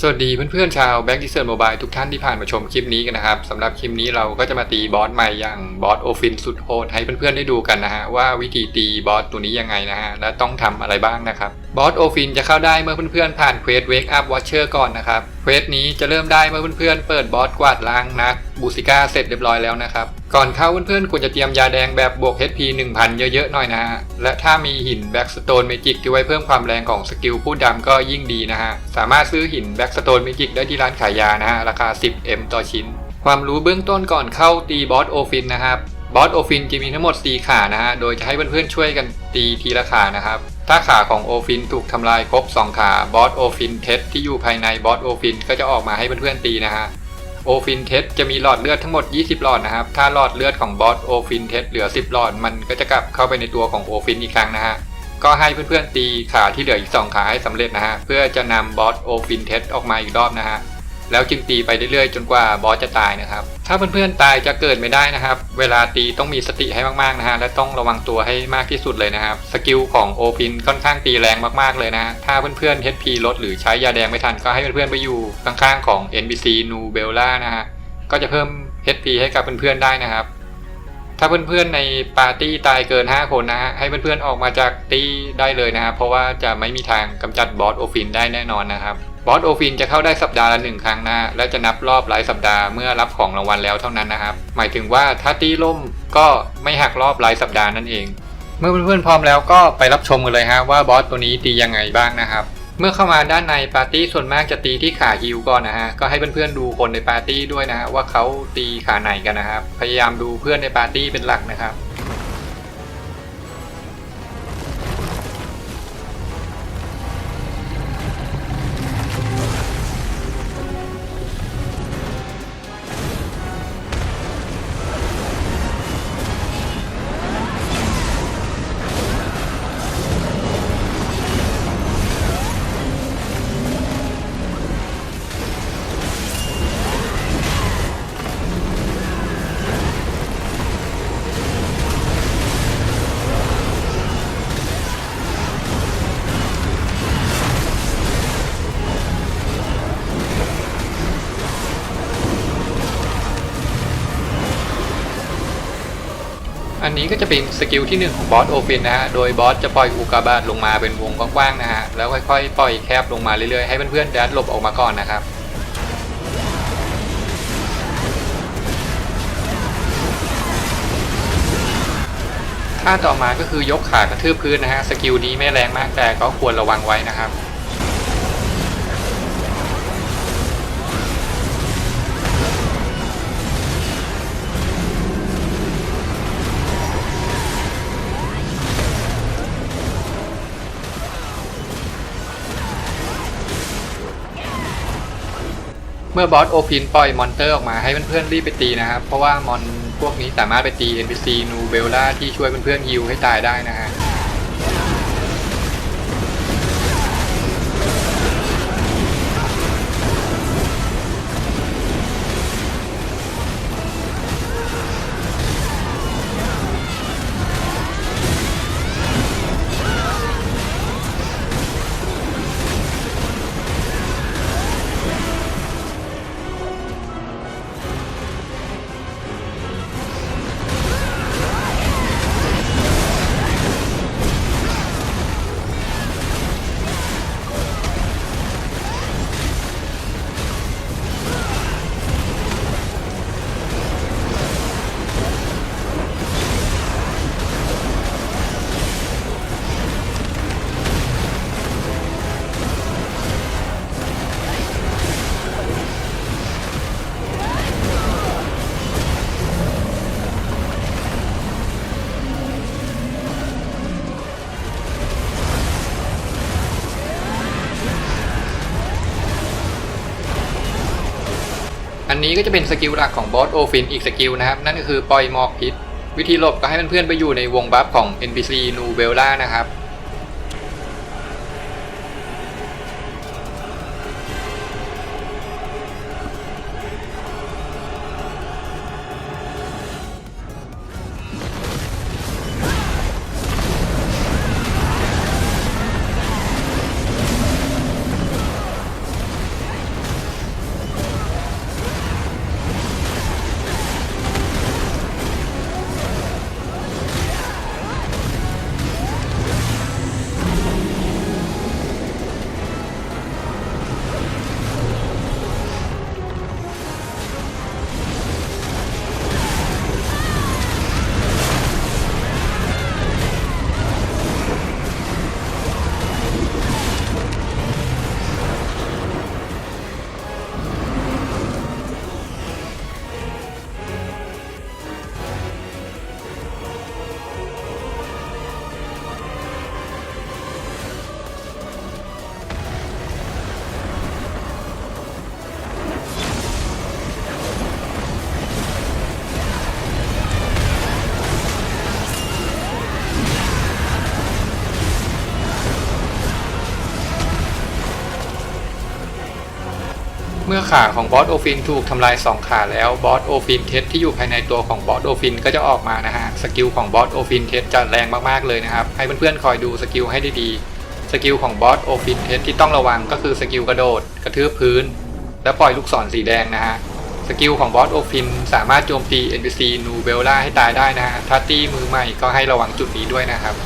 สวัสดีเพื่อนๆชาว Back d i s c e r Mobile ทุกท่านที่ผ่านมาชมคลิปนี้กันนะครับสำหรับคลิปนี้เราก็จะมาตีบอสใหม่อย่างบอสโอฟินสุดโหดให้เพื่อนๆได้ดูกันนะฮะว่าวิธีตีบอสตัวนี้ยังไงนะฮะและต้องทำอะไรบ้างนะครับบอสโอฟินจะเข้าได้เมื่อเพื่อนๆผ่านเควส Wake Up Watcher ก่อนนะครับเควสนี้จะเริ่มได้เมื่อเพื่อนๆเปิดบอสกวาดล้างนักบูซิก้าเสร็จเรียบร้อยแล้วนะครับ ก่อนเข้าเพื่อนๆควรจะเตรียมยาแดงแบบบวก HP 1000 เยอะๆหน่อยนะฮะ และถ้ามีหิน Blackstone Magic ที่ไว้เพิ่มความแรงของสกิลผู้ดำก็ยิ่งดีนะฮะ สามารถซื้อหิน Blackstone Magic ได้ที่ร้านขายยานะฮะ ราคา 10M ต่อชิ้น ความรู้เบื้องต้นก่อนเข้าตีบอสโอฟินนะครับบอสโอฟินจะมีทั้งหมด 4 ขานะฮะ โดยจะให้เพื่อนๆช่วยกันตีทีละขานะครับ ถ้าขาของโอฟินถูกทำลายครบ 2 ขาบอสโอฟินเทสที่อยู่ภายในบอสโอฟินก็จะออกมาให้เพื่อนๆตีนะฮะ โอฟินเทสจะมีหลอดเลือดทั้งหมด 20 หลอดนะครับ ถ้าหลอดเลือดของบอสโอฟินเทสเหลือ 10 หลอด มันก็จะกลับเข้าไปในตัวของโอฟินอีกครั้งนะฮะ ก็ให้เพื่อนๆตีขาที่เหลืออีก 2 ขาให้สำเร็จนะฮะ เพื่อจะนำบอสโอฟินเทสออกมาอีกรอบนะฮะ แล้วจึงตีไปเรื่อยๆ จนกว่าบอสจะตายนะครับ ถ้าเพื่อนๆตายจะเกิดไม่ได้นะครับ เวลาตีต้องมีสติให้มากๆนะฮะและต้องระวังตัวให้มากที่สุดเลยนะครับ สกิลของโอฟินค่อนข้างตีแรงมากๆเลยนะ ถ้าเพื่อนๆ HP ลดหรือใช้ยาแดงไม่ทันก็ให้เพื่อนๆไปอยู่ข้างๆของ NPC นูเบลล่านะฮะก็จะเพิ่ม HP ให้กับเพื่อนๆได้นะครับ ถ้าเพื่อนๆในปาร์ตี้ตายเกิน 5 คนนะฮะให้เพื่อนๆออกมาจากตี้ได้เลยนะครับเพราะว่าจะไม่มีทางกำจัดบอสโอฟินได้แน่นอนนะครับ บอสโอฟินจะเข้าได้สัปดาห์ละหนึ่งครั้งนะและจะนับรอบรายสัปดาห์เมื่อรับของรางวัลแล้วเท่านั้นนะครับ หมายถึงว่าถ้าตีล่มก็ไม่หักรอบรายสัปดาห์นั่นเอง เมื่อเพื่อนๆพร้อมแล้วก็ไปรับชมกันเลยฮะว่าบอสตัวนี้ตียังไงบ้างนะครับ เมื่อเข้ามาด้านในปาร์ตี้ส่วนมากจะตีที่ขาฮิวก่อนนะฮะก็ให้เพื่อนๆดูคนในปาร์ตี้ด้วยนะฮะว่าเขาตีขาไหนกันนะครับพยายามดูเพื่อนในปาร์ตี้เป็นหลักนะครับ อันนี้ก็จะเป็นสกิลที่ 1 ของบอสโอฟินนะฮะ โดยบอสจะปล่อยอุกาบาตลงมาเป็นวงกว้างๆนะฮะ แล้วค่อยๆ ปล่อยแคบลงมาเรื่อยๆ ให้เพื่อนๆแดดหลบออกมาก่อนนะครับท่าต่อมาก็คือยกขากระทืบพื้นนะฮะ สกิลนี้ไม่แรงมากแต่ก็ควรระวังไว้นะครับ เมื่อบอสโอพินปล่อยมอนเตอร์ออกมาให้เพื่อนๆรีบไปตีนะครับ เพราะว่ามอนพวกนี้สามารถไปตี NPC นูเบลล่าที่ช่วยเพื่อนๆฮิวให้ตายได้นะฮะ นนี้ก็จะเป็นสกิลหลักของบอสโอฟินอีกสกิลนะครับ นั่นก็คือปล่อยหมอกพิษ วิธีหลบก็ให้เพื่อนๆไปอยู่ในวงบัฟของ NPC นูเบลล่านะครับ มื่อขาของบอสโอฟินถูกทำลาย 2 ขาแล้วบอสโอฟินเทสที่อยู่ภายในตัวของบอสโอฟินก็จะออกมานะฮะสกิลของบอสโอฟินเทสจะแรงมากๆเลยนะครับ ให้เพื่อนๆคอยดูสกิลให้ดีๆสกิลของบอสโอฟินเทสที่ต้องระวังก็คือสกิลกระโดด กระทืบพื้น และปล่อยลูกศรสีแดงนะฮะสกิลของบอสโอฟินสามารถโจมตี NPC นูเบลล่าให้ตายได้นะฮะถ้าตีมือใหม่ก็ให้ระวังจุดนี้ด้วยนะครับ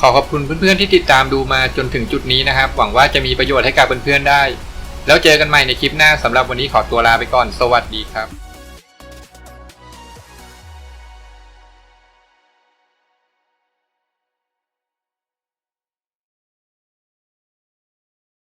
ขอขอบคุณเพื่อนๆที่ติดตามดูมาจนถึงจุดนี้นะครับ หวังว่าจะมีประโยชน์ให้กับเพื่อนๆได้ แล้วเจอกันใหม่ในคลิปหน้าสำหรับวันนี้ขอตัวลาไปก่อน สวัสดีครับ